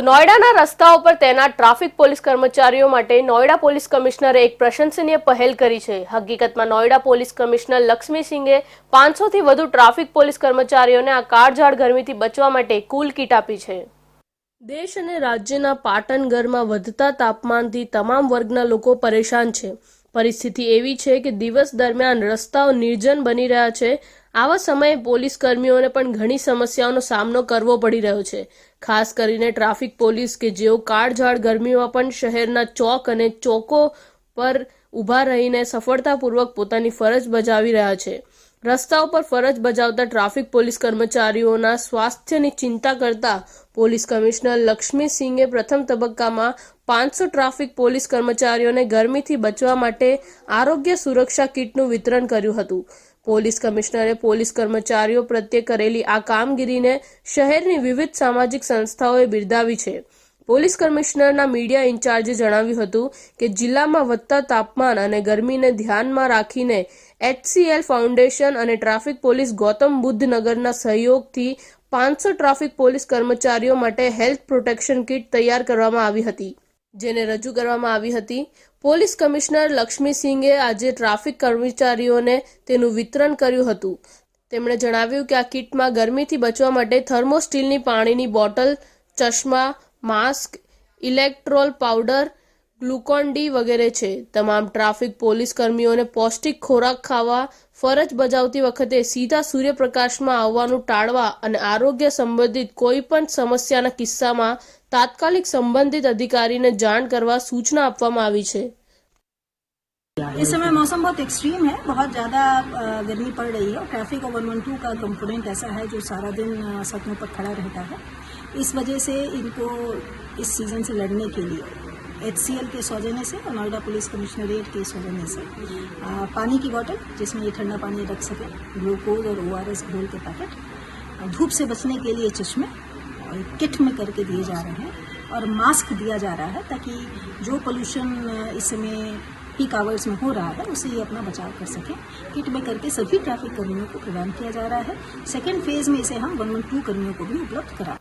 તો નોઈડાના રસ્તાઓ પર તૈનાત ટ્રાફિક પોલીસ કર્મચારીઓ માટે નોઈડા પોલીસ કમિશનરે એક પ્રશંસનીય પહેલ કરી છે. હકીકતમાં નોઈડા પોલીસ કમિશનર લક્ષ્મી સિંઘે પાંચસોથી વધુ ટ્રાફિક પોલીસ કર્મચારીઓને આ કાળઝાળ ગરમીથી બચવા માટે કુલ કીટ આપી છે. દેશ અને રાજ્યના પાટનગરમાં વધતા તાપમાનથી તમામ વર્ગના લોકો પરેશાન છે. પરિસ્થિતિ એવી છે કે દિવસ દરમિયાન રસ્તાઓ નિર્જન બની રહ્યા છે આવા સમયે પોલીસ કર્મીઓને પણ ઘણી સમસ્યાઓનો સામનો કરવો પડી રહ્યો છે. ખાસ કરીને ટ્રાફિક પોલીસ કે જેઓ કાળઝાળ ગરમીમાં પણ શહેરના ચોક અને ચોકો પર ઊભા રહીને સફળતાપૂર્વક પોતાની ફરજ બજાવી રહ્યા છે. રસ્તાઓ પર ફરજ બજાવતા ટ્રાફિક પોલીસ કર્મચારીઓના સ્વાસ્થ્યની ચિંતા કરતા પોલીસ કમિશનર લક્ષ્મી સિંઘે પ્રથમ તબક્કામાં પાંચસો ટ્રાફિક પોલીસ કર્મચારીઓને ગરમીથી બચવા માટે આરોગ્ય સુરક્ષા કીટનું વિતરણ કર્યું હતું. પોલીસ કમિશનરે પોલીસ કર્મચારીઓ પ્રત્યે કરેલી આ કામગીરીને શહેરની વિવિધ સામાજિક સંસ્થાઓએ બિરદાવી છે. પોલીસ કમિશનરના મીડિયા ઇન્ચાર્જે જણાવ્યું હતું કે જિલ્લામાં વધતા તાપમાન અને ગરમીને ધ્યાનમાં રાખીને એચસીએલ ફાઉન્ડેશન અને ટ્રાફિક પોલીસ ગૌતમ બુદ્ધ નગરના સહયોગથી પાંચસો ટ્રાફિક પોલીસ કર્મચારીઓ માટે હેલ્થ પ્રોટેક્શન કિટ તૈયાર કરવામાં આવી હતી. જેને રજૂ કરવામાં આવી હતી. પોલીસ કમિશનર લક્ષ્મી સિંઘે આજે ટ્રાફિક કર્મચારીઓને તેનું વિતરણ કર્યું હતું. તેમણે જણાવ્યું કે આ કિટમાં ગરમીથી બચવા માટે થર્મોસ્ટીલની પાણીની બોટલ, ચશ્મા, mask, Electral powder Glucon D વગેરે છે તમામ ટ્રાફિક પોલીસ કર્મીઓને પૌષ્ટિક ખોરાક ખાવા ફરજ બજાવતી વખતે સીધા સૂર્યપ્રકાશમાં આવવાનું ટાળવા અને આરોગ્ય સંબંધિત કોઈ પણ સમસ્યાના કિસ્સામાં તાત્કાલિક સંબંધિત અધિકારીને જાણ કરવા સૂચના આપવામાં આવી છે इस समय मौसम बहुत एक्सट्रीम है बहुत ज़्यादा अ, गर्मी पड़ रही है और ट्रैफिक और वन वन टू का कंपोनेंट ऐसा है जो सारा दिन अ, सड़कों पर खड़ा रहता है इस वजह से इनको इस सीज़न से लड़ने के लिए एच सी एल के सौजन्य से और नोएडा पुलिस कमिश्नरेट के सौजन्य से अ, पानी की बॉटल जिसमें ये ठंडा पानी रख सके ग्लूकोज और ओ आर एस घोल के पैकेट धूप से बचने के लिए चश्मे और किट में करके दिए जा रहे हैं और मास्क दिया जा रहा है ताकि जो पोल्यूशन इस समय पीक आवर्स में हो रहा है उससे ये अपना बचाव कर सकें। किट में करके सभी ट्रैफ़िक कर्मियों को प्रदान किया जा रहा है। सेकेंड फ़ेज़ में इसे हम वन वन टू कर्मियों को भी उपलब्ध करा